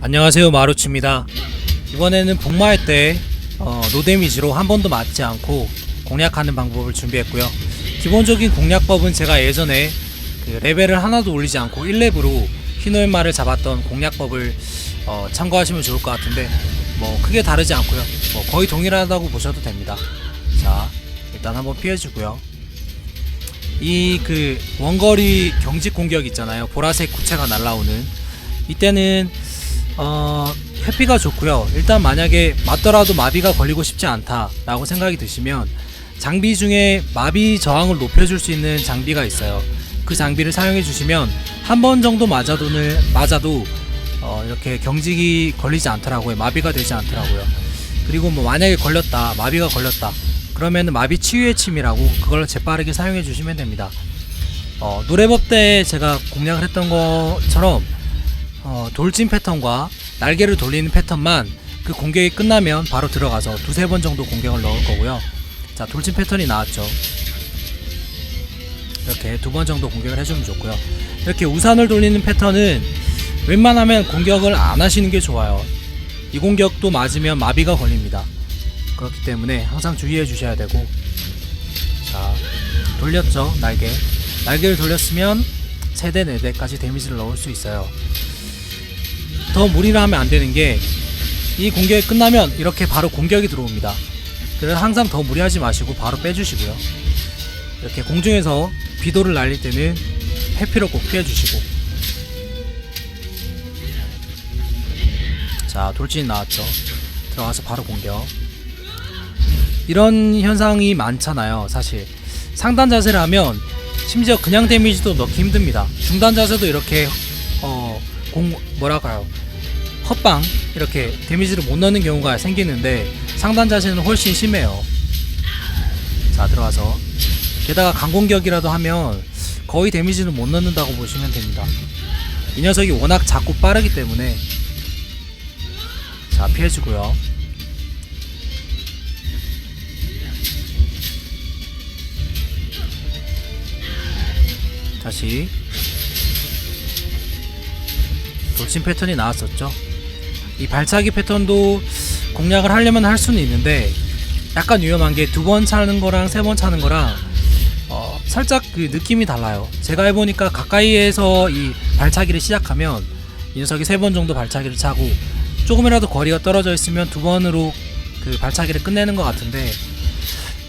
안녕하세요 마루치입니다. 이번에는 복마할 때 어, 노데미지로 한 번도 맞지 않고 공략하는 방법을 준비했고요. 기본적인 공략법은 제가 예전에 그 레벨을 하나도 올리지 않고 1렙으로 히노엔마를 잡았던 공략법을 어, 참고하시면 좋을 것 같은데 뭐 크게 다르지 않고요. 뭐 거의 동일하다고 보셔도 됩니다. 자 일단 한번 피해주고요. 이 그 원거리 경직 공격 있잖아요. 보라색 구체가 날라오는. 이때는 어, 회피가 좋고요. 일단 만약에 맞더라도 마비가 걸리고 싶지 않다라고 생각이 드시면 장비 중에 마비 저항을 높여줄 수 있는 장비가 있어요. 그 장비를 사용해 주시면 한 번 정도 맞아도는 맞아도 어, 이렇게 경직이 걸리지 않더라고요. 마비가 되지 않더라고요. 그리고 뭐 만약에 걸렸다, 마비가 걸렸다. 그러면은 마비 치유의 침이라고 그걸 재빠르게 사용해 주시면 됩니다. 어, 노래법 때 제가 공략을 했던 것처럼 어, 돌진 패턴과 날개를 돌리는 패턴만 그 공격이 끝나면 바로 들어가서 두세 번 정도 공격을 넣을 거고요. 자, 돌진 패턴이 나왔죠. 이렇게 두 번 정도 공격을 해주면 좋고요. 이렇게 우산을 돌리는 패턴은 웬만하면 공격을 안 하시는 게 좋아요. 이 공격도 맞으면 마비가 걸립니다. 그렇기 때문에 항상 주의해 주셔야 되고 자 돌렸죠 날개 날개를 돌렸으면 3대 4대까지 데미지를 넣을 수 있어요 더 무리를 하면 안 되는 게 이 공격이 끝나면 이렇게 바로 공격이 들어옵니다. 그래서 항상 더 무리하지 마시고 바로 빼주시고요. 이렇게 공중에서 비도를 날릴 때는 해피로 꼭 피해주시고. 자 돌진 나왔죠. 들어가서 바로 공격. 이런 현상이 많잖아요. 사실 상단 자세를 하면 심지어 그냥 데미지도 넣기 힘듭니다. 중단 자세도 이렇게 어 공 뭐랄까요 헛방 이렇게 데미지를 못 넣는 경우가 생기는데 상단 자세는 훨씬 심해요. 자 들어가서 게다가 강공격이라도 하면 거의 데미지는 못 넣는다고 보시면 됩니다. 이 녀석이 워낙 작고 빠르기 때문에 자 피해주고요. 다시 돌진 패턴이 나왔었죠. 이 발차기 패턴도 공략을 하려면 할 수는 있는데 약간 위험한 게 두 번 차는 거랑 세 번 차는 거랑 어, 살짝 그 느낌이 달라요. 제가 해보니까 가까이에서 이 발차기를 시작하면 이 녀석이 세 번 정도 발차기를 차고 조금이라도 거리가 떨어져 있으면 두 번으로 그 발차기를 끝내는 것 같은데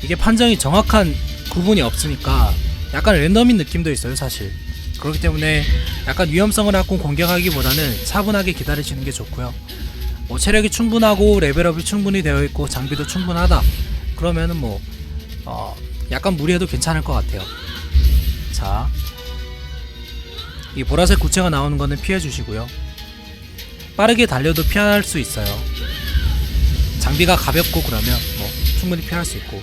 이게 판정이 정확한 구분이 없으니까 약간 랜덤인 느낌도 있어요 사실 그렇기 때문에 약간 위험성을 갖고 공격하기보다는 차분하게 기다리시는 게 좋고요. 뭐 체력이 충분하고 레벨업이 충분히 되어 있고 장비도 충분하다. 그러면은 뭐 어, 약간 무리해도 괜찮을 것 같아요. 자 이 보라색 구체가 나오는 거는 피해 주시고요. 빠르게 달려도 피할 수 있어요. 장비가 가볍고 그러면 뭐 충분히 피할 수 있고.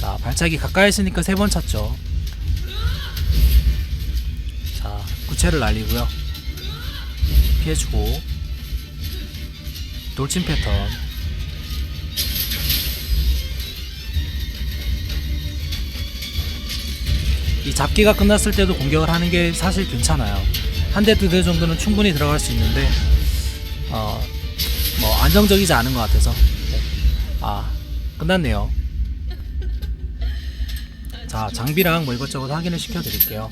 자 발차기 가까이 있으니까 세 번 찼죠 자 구체를 날리고요. 피해주고. 돌진 패턴. 이 잡기가 끝났을 때도 공격을 하는 게 사실 괜찮아요. 한 대 두 대 정도는 충분히 들어갈 수 있는데 어 뭐 안정적이지 않은 것 같아서. 네. 아 끝났네요 자 장비랑 뭐 이것저것 확인을 시켜 드릴게요.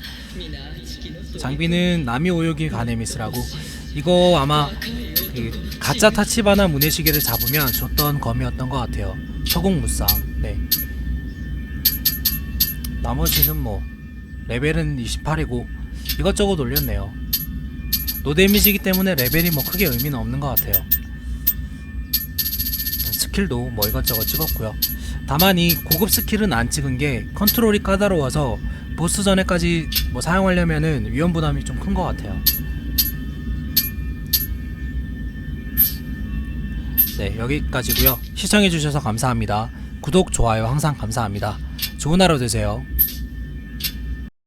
장비는 나미 오요기 가네미스라고 이거 아마 그 가짜 타치바나 문해시계를 잡으면 줬던 검이었던 것 같아요. 서공무쌍 네. 나머지는 뭐 레벨은 28이고 이것저것 올렸네요. 노데미지기 때문에 레벨이 뭐 크게 의미는 없는 것 같아요. 스킬도 뭐 이것저것 찍었고요 다만 이 고급 스킬은 안 찍은 게 컨트롤이 까다로워서 보스 전에까지 뭐 사용하려면은 위험 부담이 좀 큰 것 같아요. 네, 여기까지고요. 시청해주셔서 감사합니다. 구독, 좋아요 항상 감사합니다. 좋은 하루 되세요.